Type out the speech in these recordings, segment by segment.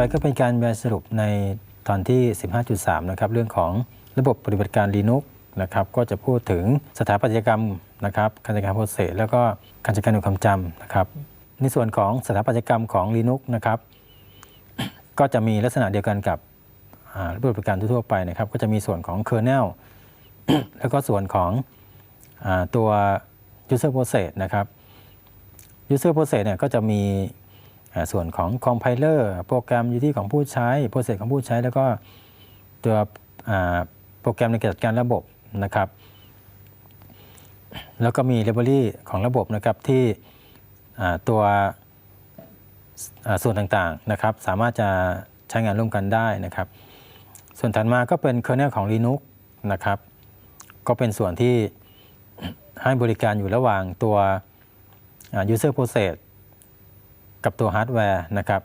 ไปก็เป็นการบรรยายสรุปในตอนที่ 15.3 นะครับ เรื่องของระบบปฏิบัติการ Linux นะครับ ก็จะพูดถึงสถาปัตยกรรมนะครับการจัดการโปรเซสแล้วก็การจัดการหน่วยความจำนะครับ ในส่วนของสถาปัตยกรรมของ Linux นะครับ ก็จะมีลักษณะเดียวกันกับระบบปฏิบัติการทั่วไปนะครับ ก็จะมีส่วนของ kernel แล้วก็ส่วนของอตัว user process นะครับ user process เนี่ยก็จะมี ส่วนของ compiler โปรแกรมอยู่ที่ของผู้ใช้ process ของผู้ใช้ แล้วก็ตัวโปรแกรมในการจัดการระบบนะครับ แล้วก็มี library ของระบบนะครับที่ตัวส่วนต่างๆนะครับ สามารถจะใช้งานร่วมกันได้นะครับ ส่วนถัดมาก็เป็น kernel ของ Linux นะครับ ก็เป็นส่วนที่ให้บริการอยู่ระหว่างตัว user process กับตัวฮาร์ดแวร์นะครับ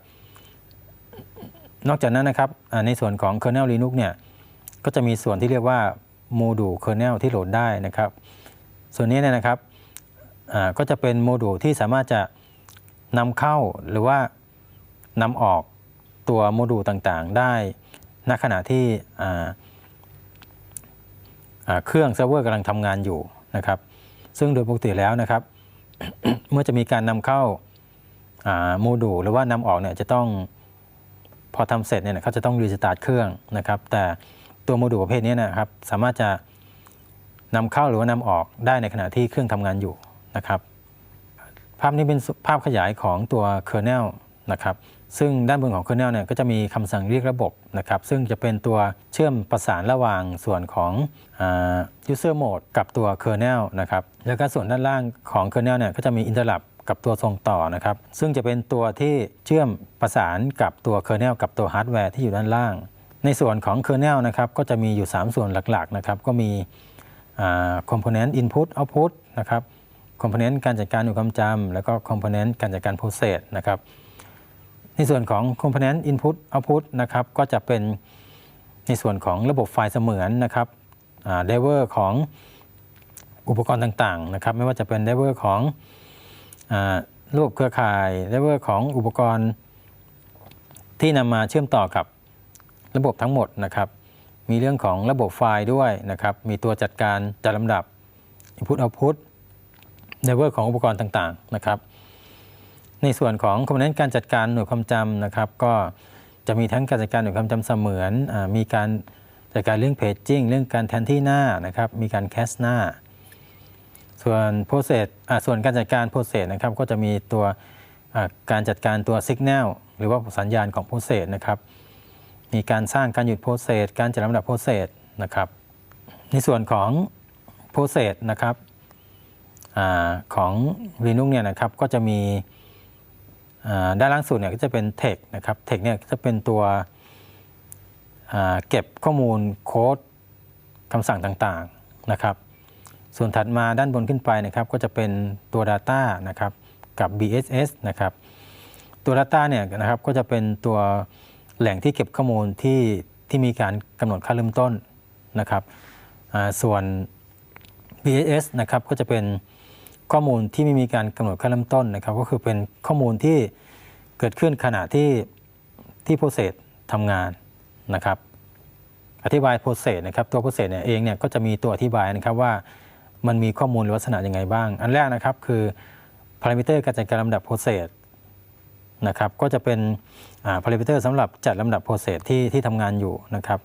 นอกจากนั้นนะครับในส่วนของ kernel Linux เนี่ยก็จะมีส่วนที่เรียกว่าโมดูล kernel ที่โหลดได้นะครับ ส่วนนี้เนี่ยนะครับก็จะเป็นโมดูลที่สามารถจะนำเข้าหรือว่านำออกตัวโมดูลต่างๆ ได้ณขณะที่เครื่องเซิร์ฟเวอร์กำลังทำงานอยู่นะครับ ซึ่งโดยปกติแล้วนะครับ เมื่อจะมีการนำเข้า โมดูลหรือว่านำออกเนี่ยจะต้องพอทำเสร็จเนี่ยเขาจะต้องรีสตาร์ทเครื่องนะครับ แต่ตัวโมดูลประเภทนี้นะครับสามารถจะนำเข้าหรือว่านำออกได้ในขณะที่เครื่องทำงานอยู่นะครับ ภาพนี้เป็นภาพขยายของตัว kernel นะครับซึ่งด้านบนของ kernel เนี่ยก็จะมีคำสั่งเรียกระบบนะครับ ซึ่งจะเป็นตัวเชื่อมประสานระหว่างส่วนของอ user mode กับตัว kernel นะครับ แล้วก็ส่วนด้านล่างของ kernel เนี่ยก็จะมี interrupt กับตัวส่งต่อนะครับ ซึ่งจะเป็นตัวที่เชื่อมประสานกับตัว kernel กับตัวฮาร์ดแวร์ที่อยู่ด้านล่าง ในส่วนของ kernel นลนะครับก็จะมีอยู่ 3 ส่วนหลักๆนะครับก็มีคอ่า component input output นะครับ component การจัดการหน่ความจำแล้วก็ component การจัดการ process นะครับในส่วนของ component input output นะครับก็จะเป็นในส่วนของระบบไฟล์เสมือนนะครับเดเวอร์ของอุปกรณ์ต่างๆนะครับไม่ว่าจะเป็นเดเวอร์ของ ระบบเครือข่ายเดเวอร์ของอุปกรณ์ที่นำมาเชื่อมต่อกับระบบทั้งหมดนะครับ มีเรื่องของระบบไฟล์ด้วยนะครับ มีตัวจัดการจัดลำดับ input output เดเวอร์ของอุปกรณ์ต่างๆนะครับ ในส่วนของคอมโพเนนต์การจัดการหน่วยความจำนะครับ ก็จะมีทั้งการจัดการหน่วยความจำเสมือนอมีการจัดการเรื่องเพจจิ้งเรื่องการแทนที่หน้านะครับ มีการแคสหน้า ส่วนโปรเซสส่วนการจัดการโปรเซสนะครับก็จะมีตัวการจัดการตัวสัญญาณหรือว่าสัญญาณของโปรเซสนะครับ มีการสร้างการหยุดโปรเซสการจัดลำดับโปรเซสนะครับ ในส่วนของโปรเซสนะครับอของ Linux เนี่ยนะครับก็จะมีด้านล่างสุดเนี่ยก็จะเป็น text นะครับ text เนี่ยจะเป็นตัวเก็บข้อมูลโค้ดคำสั่งต่างๆนะครับ ส่วนถัดมาด้านบนขึ้นไปนะครับก็จะเป็นตัว Data นะครับกับ BSS นะครับตัว Data เนี่ยนะครับก็จะเป็นตัวแหล่งที่เก็บข้อมูลที่ที่มีการกำหนดค่าเริ่มต้นนะครับส่วน BSS นะครับก็จะเป็นข้อมูลที่ไม่มีการกำหนดค่าเริ่มต้นนะครับก็คือเป็นข้อมูลที่เกิดขึ้นขณะที่ที่โปรเซสทำงานนะครับอธิบายโปรเซสนะครับตัวโปรเซสเนี่ยเองเนี่ยก็จะมีตัวอธิบายนะครับว่า มันมีข้อมูลหรือลักษณะยังไงบ้าง อันแรกนะครับคือพารามิเตอร์การจัดการลำดับโปรเซสนะครับก็จะเป็นพารามิเตอร์สำหรับจัดลำดับโปรเซสที่ที่ทำงานอยู่นะครับ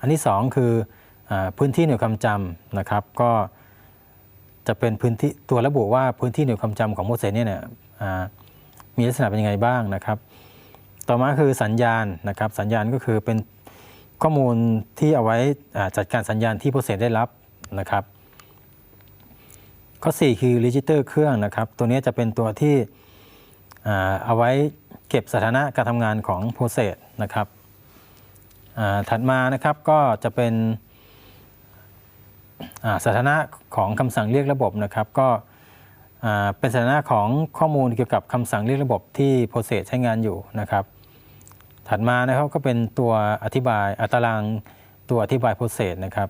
อันที่ 2 คืออพื้นที่หน่วยความจำนะครับ ก็จะเป็นพื้นที่ตัวระบุว่าพื้นที่หน่วยความจำของโปรเซสเนี่ยเนี่ยมีลักษณะเป็นยังไงบ้างนะครับ ต่อมาคือสัญญาณนะครับ สัญญาณก็คือเป็นข้อมูลที่เอาไว้จัดการสัญญาณที่โปรเซสได้รับนะครับ ข้อ 4 คือรีจิเตอร์เครื่องนะครับ ตัวนี้จะเป็นตัวที่เอาไว้เก็บสถานะการทำงานของโปรเซสนะครับถัดมานะครับก็จะเป็นสถานะของคำสั่งเรียกระบบนะครับ ก็เป็นสถานะของข้อมูลเกี่ยวกับคำสั่งเรียกระบบที่โปรเซสใช้งานอยู่นะครับ ถัดมานะครับก็เป็นตัวอธิบายอัตารางตัวอธิบายโปรเซสนะครับ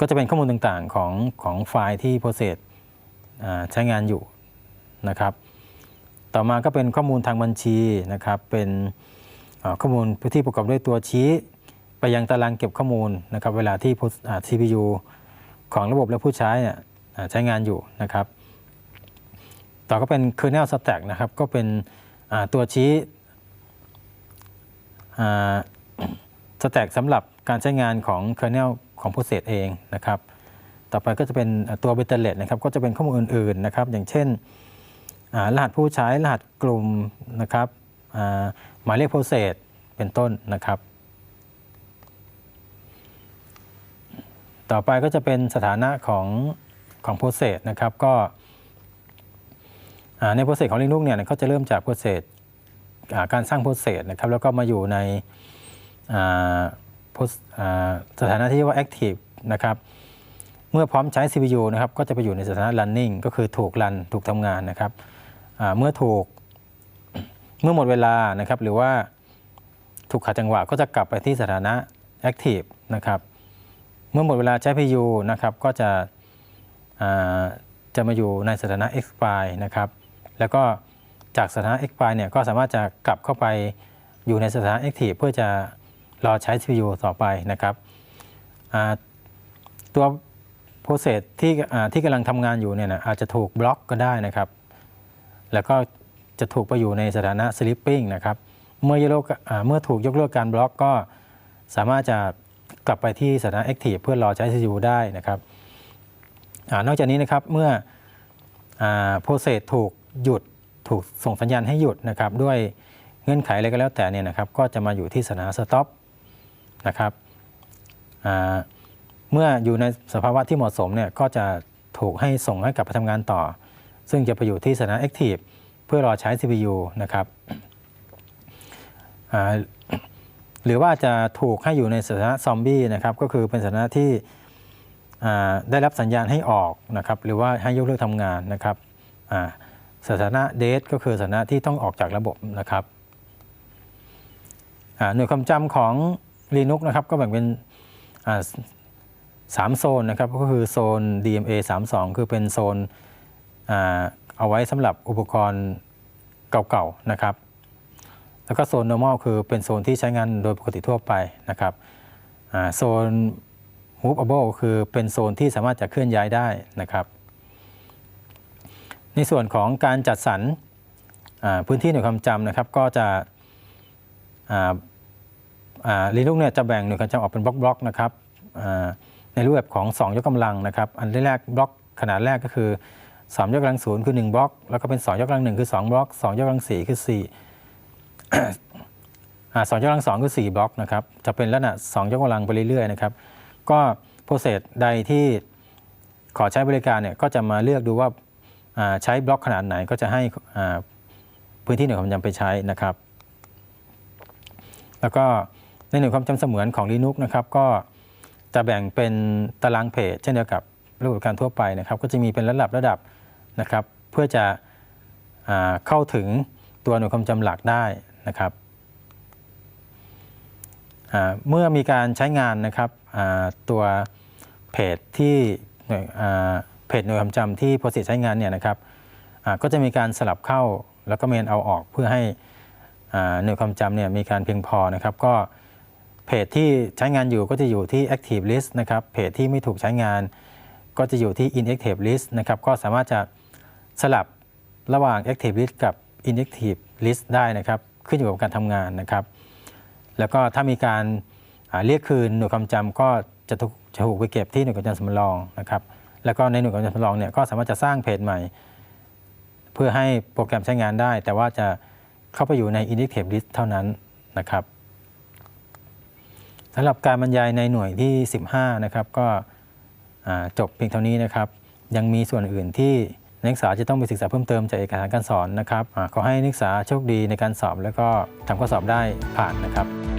ก็จะเป็นข้อมูลต่างๆของของไฟล์ที่โปรเซสอ่าใช้งานอยู่นะครับ ต่อมาก็เป็นข้อมูลทางบัญชีนะครับ เป็นข้อมูลที่ประกอบด้วยตัวชี้ไปยังตารางเก็บข้อมูลนะครับ เวลาที่ CPU ของระบบและผู้ใช้เนี่ยใช้งานอยู่นะครับ ต่อก็เป็น kernel stack นะครับ ก็เป็นตัวชี้อ่า stack สำหรับการใช้งานของ kernel ของ process เองนะครับต่อไปก็จะเป็นตัว b e t e r l e t นะครับก็จะเป็นข้อมูลอื่นๆนะครับอย่างเช่นรหัสผู้ใช้รหัสกลุ่มนะครับหมายเลข process เป็นต้นนะครับ ต่อไปก็จะเป็นสถานะของของ process นะครับก็ใน process ของ Linux เนี่ยเขาจะเริ่มจาก process การสร้าง process นะครับแล้วก็มาอยู่ใน สถานะที่ว่า active นะครับเมื่อพร้อมใช้ CPU นะครับก็จะไปอยู่ในสถานะ running ก็คือถูกรันถูกทำงานนะครับเมื่อถูกเมื่อหมดเวลานะครับหรือว่าถูกขัดจังหวะก็จะกลับไปที่สถานะ active นะครับเมื่อหมดเวลาใช้ PU นะครับก็จะจะมาอยู่ในสถานะ expire นะครับแล้วก็จากสถานะ expire เนี่ยก็สามารถจะกลับเข้าไปอยู่ในสถานะ active เพื่อจะ รอใช้ CPU ต่อไปนะครับตัว process ที่ที่กำลังทำงานอยู่เนี่ยนะอาจจะถูกบล็อกก็ได้นะครับ แล้วก็จะถูกไปอยู่ในสถานะ sleeping นะครับ เมื่อยกเลิกเมื่อถูกยกเลิกการบล็อกก็สามารถจะกลับไปที่สถานะ active เพื่อรอใช้ CPU ได้นะครับอนอกจากนี้นะครับเมื่ออ่า process ถูกหยุดถูกส่งสัญญาณให้หยุดนะครับด้วยเงื่อนไขอะไรก็แล้วแต่เนี่ยนะครับก็จะมาอยู่ที่สถานะ stop นะครับเมื่ออยู่ในสภาวะที่เหมาะสมเนี่ยก็จะถูกให้ส่งให้กลับไปทำงานต่อ ซึ่งจะไปอยู่ที่สถานะ active เพื่อรอใช้ CPU นะครับหรือว่าจะถูกให้อยู่ในสถานะซอมบี้นะครับก็คือเป็นสถานะที่ได้รับสัญญาณให้ออกนะครับหรือว่าให้ยกเลิกทำงานนะครับสถานะเดทก็คือสถานะที่ต้องออกจากระบบนะครับหน่วยความจำของ Linux นะครับก็แบ่งเป็นสามโซนนะครับก็คือโซน DMA 32 คือเป็นโซนอเอาไว้สำหรับอุปกรณ์เก่าๆนะครับ แล้วก็โซน normal คือเป็นโซนที่ใช้งานโดยปกติทั่วไปนะครับโซน movable คือเป็นโซนที่สามารถจะเคลื่อนย้ายได้นะครับ ในส่วนของการจัดสรรพื้นที่หน่วยความจำนะครับก็จะ อ่าอ่า Linux เนี่ยจะแบ่งหน่วยความจำออกเป็นบล็อกๆนะครับในรูปแบบของ 2 ยกกำลังนะครับอันแรกบล็อกขนาดแรกก็คือ 3 ยกกำลังศูนย์คือ 1 บล็อก แล้วก็เป็น 2 ยกกำลังหนึ่งคือ2บล็อก2ยกกำลังสี่คือ4อ่า2ยกกำลังสองคือ4บล็อกนะครับจะเป็นลักษณะ2ยกกำลังไปเรื่อยๆนะครับก็โปรเซสใดที่ขอใช้บริการเนี่ยก็จะมาเลือกดูว่าาใช้บล็อกขนาดไหนก็จะให้พื้นที่หน่วยความจำไปใช้นะครับ แล้วก็ ในหน่วยความจำเสมือนของ Linux นะครับก็จะแบ่งเป็นตารางเพจเช่นเดียวกับระบบการทั่วไปนะครับก็จะมีเป็นระดับระดับนะครับ เพื่อจะอเข้าถึงตัวหน่วยความจำหลักได้นะครับเมื่อมีการใช้งานนะครับตัวเพจที่เพจหน่วยความจำที่โปรเซสใช้งานเนี่ยนะครับก็จะมีการสลับเข้าแล้วก็เมนเอาออกเพื่อให้หน่วยความจำเนี่ยมีการเพียงพอนะครับ ก็ เพจที่ใช้งานอยู่ก็จะอยู่ที่ active list นะครับ เพจที่ไม่ถูกใช้งาน ก็จะอยู่ที่ inactive list นะครับ ก็สามารถจะสลับระหว่าง active list กับ inactive list ได้นะครับ ขึ้นอยู่กับการทำงานนะครับ แล้วก็ถ้ามีการเรียกคืนหน่วยความจำก็จะถูกจะถูกไปเก็บที่หน่วยความจำสำรองนะครับ แล้วก็ในหน่วยความจำสำรองเนี่ยก็สามารถจะสร้างเพจใหม่ เพื่อให้โปรแกรมใช้งานได้ แต่ว่าจะเข้าไปอยู่ใน inactive list เท่านั้นนะครับ สำหรับการบรรยายในหน่วยที่ 15 นะครับก็จบเพียงเท่านี้นะครับ ยังมีส่วนอื่นที่นักศึกษาจะต้องไปศึกษาเพิ่มเติมจากเอกสารการสอนนะครับอขอให้นักศึกษาโชคดีในการสอบ แล้วก็ทำข้อสอบได้ผ่านนะครับ